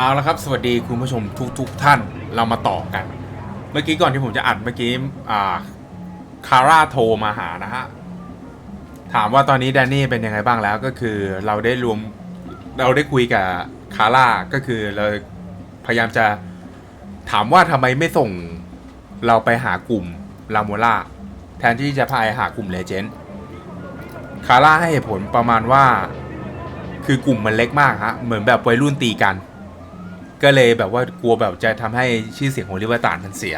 เอาละครับ สวัสดีคุณผู้ชมทุกๆทท่านเรามาต่อกัน เมื่อกี้ก่อนที่ผมจะอัดเมื่อกี้อ่าคาร่าโทรมาหานะฮะ ถามว่าตอนนี้แดนนี่เป็นยังไงบ้างแล้วก็คือเราได้รวมเราได้คุยกับคาร่าก็คือเราพยายามจะถามว่าทำไมไม่ส่งเราไปหากลุ่มลาโมล่าแทนที่จะพายหากลุ่มเลเจนด์คาร่าให้เหตุผลประมาณว่า คือกลุ่มมันเล็กมากฮะเหมือนแบบวัยรุ่นตีกัน ก็เลยแบบว่ากลัวแบบจะทำให้ชื่อเสียงของลิเวอร์ตานมันเสีย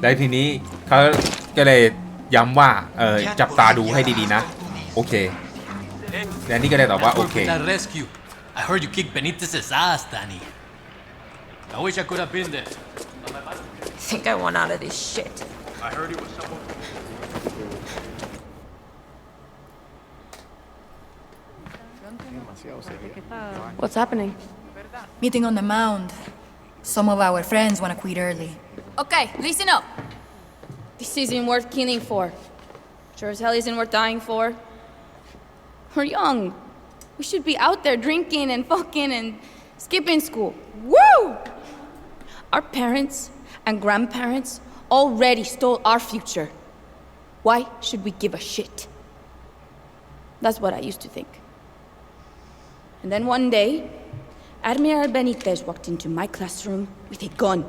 และทีนี้เขาก็เลยย้ำว่าเออจับตาดูให้ดีๆนะ โอเคแดนนี่ก็เลยตอบว่าโอเค That rescue. I heard you kicked Benitez's ass, Danny. I wish I could have been there. think I want out of this shit. What's happening? Meeting on the mound. Some of our friends want to quit early. Okay, listen up. This isn't worth killing for. Sure as hell isn't worth dying for. We're young. We should be out there drinking and fucking and skipping school. Woo! Our parents and grandparents already stole our future. Why should we give a shit? That's what I used to think. And then one day, Admiral Benitez walked into my classroom with a gun.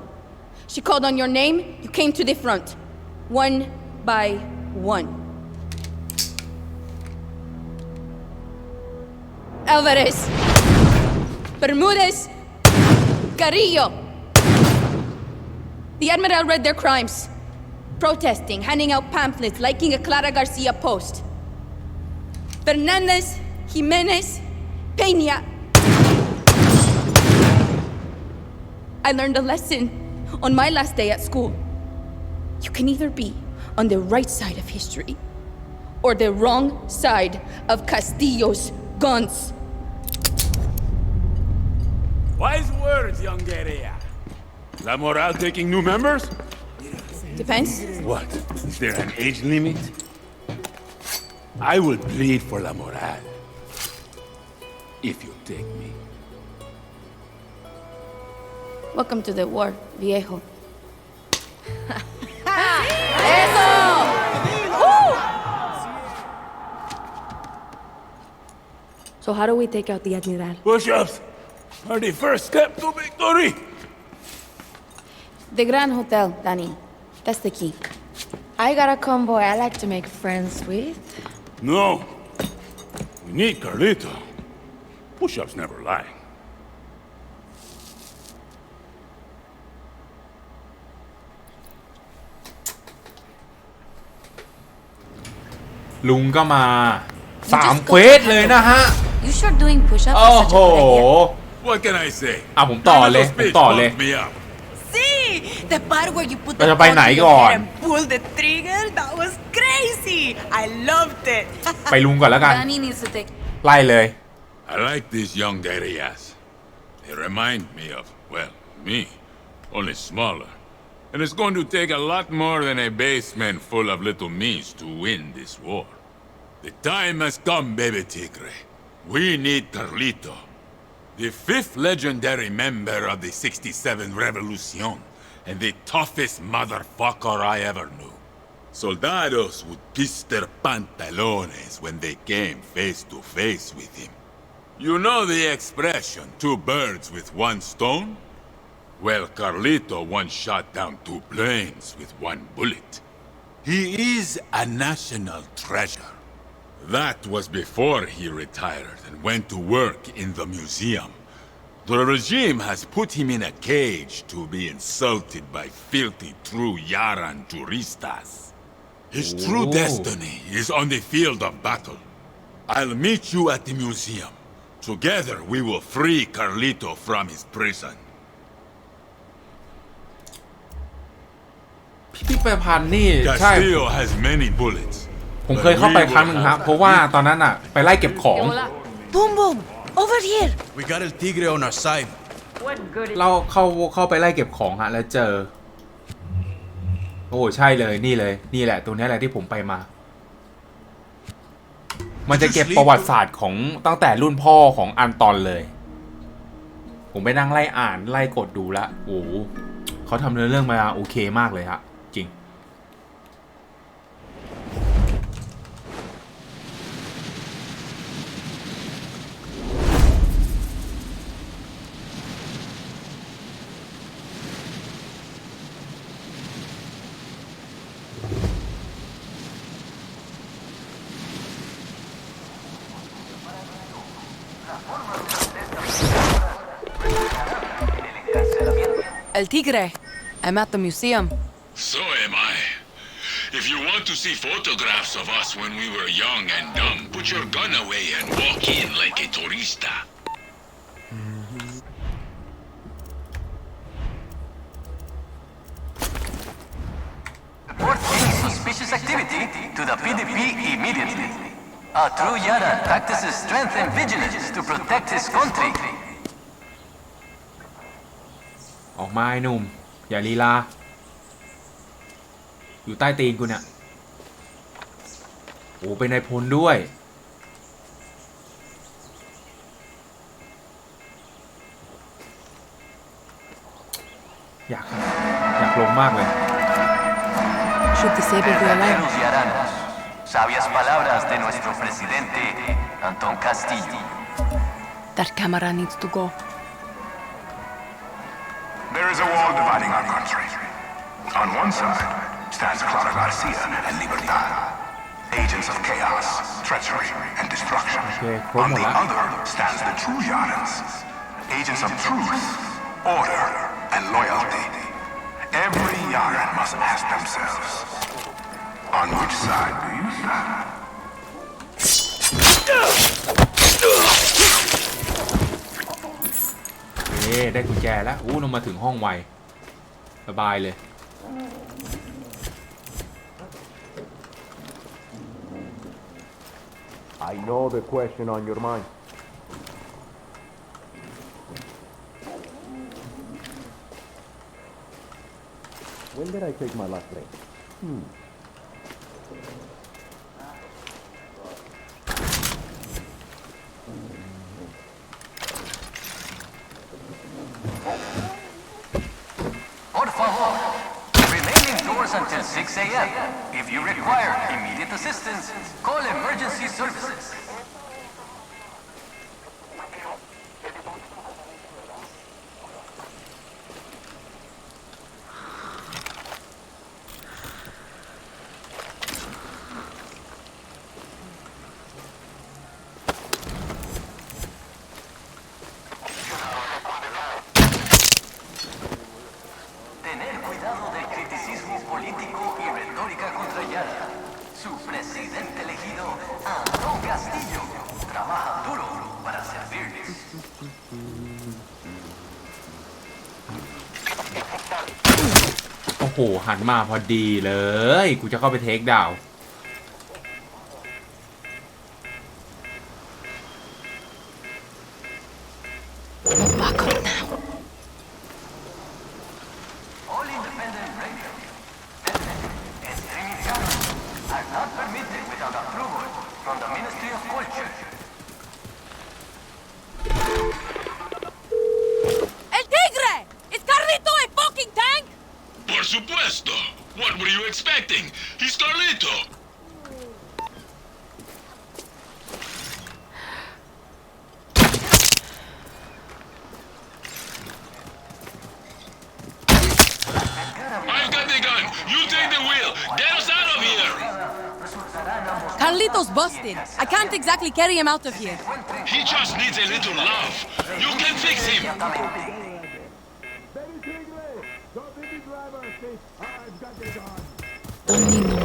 She called on your name, you came to the front. One by one. Alvarez. Bermudez. Carrillo. The Admiral read their crimes. Protesting, handing out pamphlets, liking a Clara Garcia post. Fernandez, Jimenez, Peña. I learned a lesson on my last day at school. You can either be on the right side of history or the wrong side of Castillo's guns. Wise words, young guerrilla. La Moral taking new members? Depends. What? Is there an age limit? I will plead for La Moral. If you take me. Welcome to the war, viejo. So how do we take out the Admiral? Push-ups are the first step to victory. The Grand Hotel, Danny. That's the key. I got a convoy I like to make friends with. No. We need Carlito. Push-ups never lie. ลุงก็มาสามเควสเลยนะฮะ You sure doing push-ups โอ้ is โห such a good idea. What can I say? อะผมต่อเลย None of ผม those ต่อ bitch เลย pumped me up. See? The part where you put เรา the จะไป gun ไหน to your ก่อน head and pull the trigger? That was crazy. I loved it. ไปลุงก่อนแล้วกัน Danny needs to take ไล่เลย I like these young guerrillas. They remind me of, well, me, only smaller. And it's going to take a lot more than a basement full of little me's to win this war. The time has come, baby Tigre. We need Carlito. The fifth legendary member of the 67 Revolution, and the toughest motherfucker I ever knew. Soldados would piss their pantalones when they came face to face with him. You know the expression, two birds with one stone? Well, Carlito once shot down two planes with one bullet. He is a national treasure. That was before he retired and went to work in the museum. The regime has put him in a cage to be insulted by filthy true Yaran juristas. His true oh. destiny is on the field of battle. I'll meet you at the museum. Together we will free Carlito from his prison. พิพิธภัณฑ์นี่ใช่ Castillo has many bullets. ผมเคยเข้าไปครั้งหนึ่งครับเพราะว่าตอนนั้นอะ ไปไล่เก็บของ boom, boom. Over here. We got El Tigre on our side. เราเข้าเข้าไปไล่เก็บของฮะ แล้วเจอ โอ้ใช่เลยนี่เลย นี่แหละ ตรงนี้แหละที่ผมไปมา มันจะเก็บประวัติศาสตร์ของตั้งแต่รุ่นพ่อของอันตอนเลย ผมไปนั่งไล่อ่านไล่กดดูละโอ้โหเขาทำเนื้อเรื่องมาโอเคมากเลยฮะ El Tigre. I'm at the museum. So am I. If you want to see photographs of us when we were young and dumb, put your gun away and walk in like a turista. Report any suspicious activity to the PDP immediately. A true Yara practices strength and vigilance to protect his country. ออกมาไอ้หนุ่ม อย่าลีลา อยู่ใต้ตีนกูเนี่ยโอ้เป็นนายพลด้วย อยาก อยากลงมากเลย Should disable the alarm. Verdaderos Yaranos. Sabias palabras de nuestro presidente, Antón Castillo. That camera needs to go. There is a wall dividing our country. On one side stands Clara Garcia and Libertad, agents of chaos, treachery, and destruction. On the other stands the true Yarans, agents of truth, order, and loyalty. Every Yaran must ask themselves, on which side do you stand? เอ๊ได้กุญแจแล้วอู้เรามาถึงห้องไวสบายเลย I know the question on your mind. When did I take my last break? Hmm. Assistance, call emergency services. หหันมาพอดีเลย กูจะเข้าไปเทคดาวน์ were? He's Carlito. I've got the gun. You take the wheel. Get us out of here. Carlito's busted. I can't exactly carry him out of here. He just needs a little love. You can fix him. Don't need no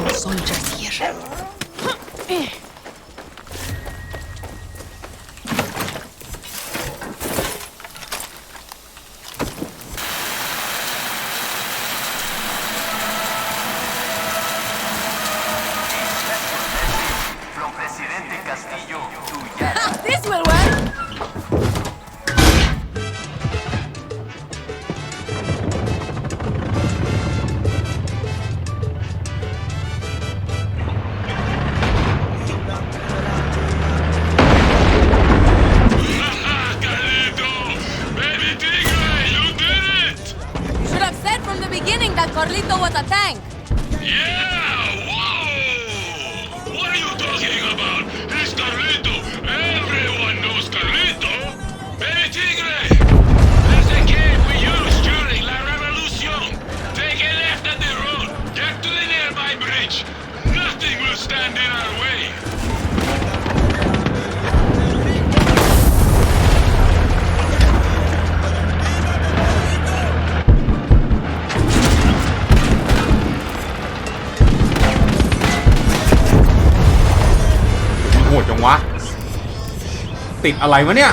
ติดอะไรวะเนี่ย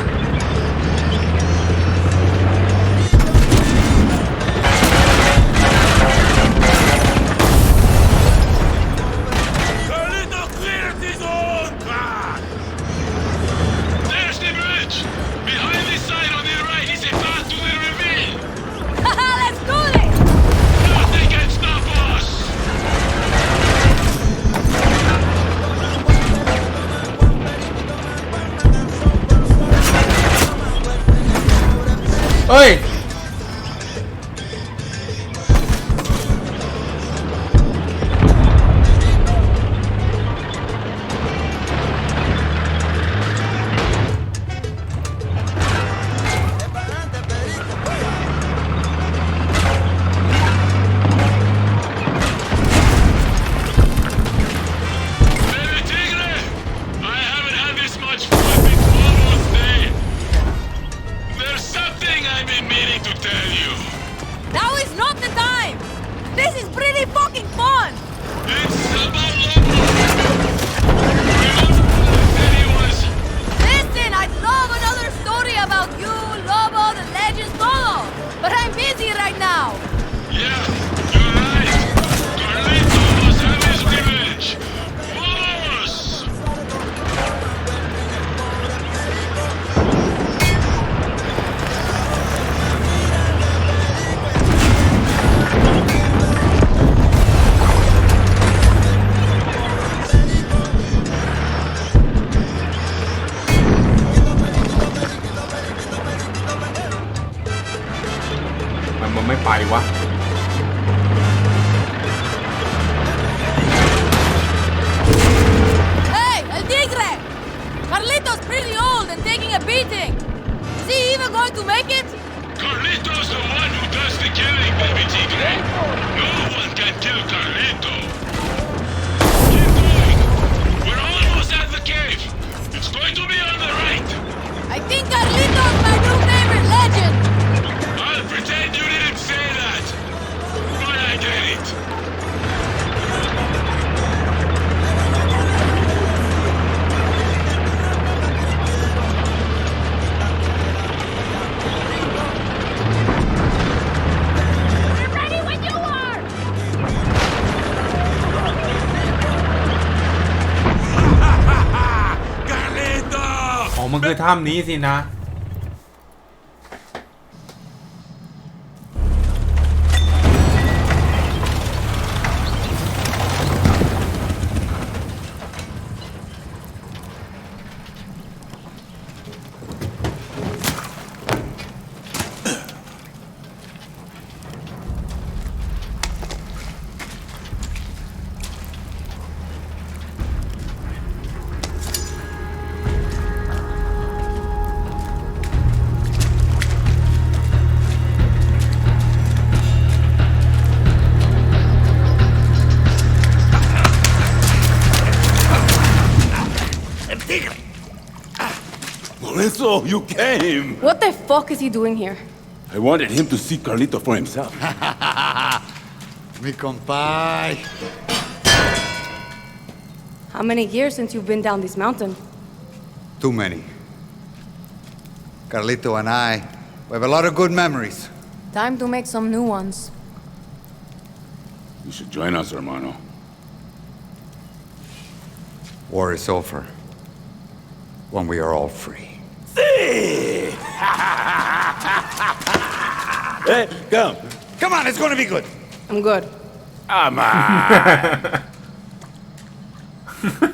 Carlito. Keep going. We're almost at the cave. It's going to be ถ้ำนี้สินะ Lorenzo, you came! What the fuck is he doing here? I wanted him to see Carlito for himself. Mi compay. How many years since you've been down this mountain? Too many. Carlito and I, we have a lot of good memories. Time to make some new ones. You should join us, hermano. War is over. When we are all free. hey, come. Come on, it's gonna be good. I'm good. Come on.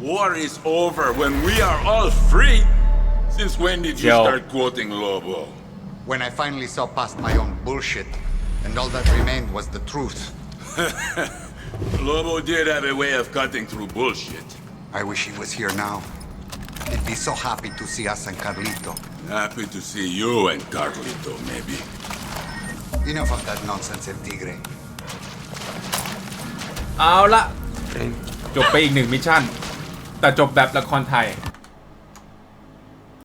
War is over when we are all free. Since when did you Yo. start quoting Lobo? When I finally saw past my own bullshit, and all that remained was the truth. Lobo did have a way of cutting through bullshit. I wish he was here now. He'd be so happy to see us and Carlito. Happy to see you and Carlito, maybe. Enough of that nonsense, El Tigre. เอาละจบไปอีกหนึ่งมิชชั่น แต่จบแบบละครไทย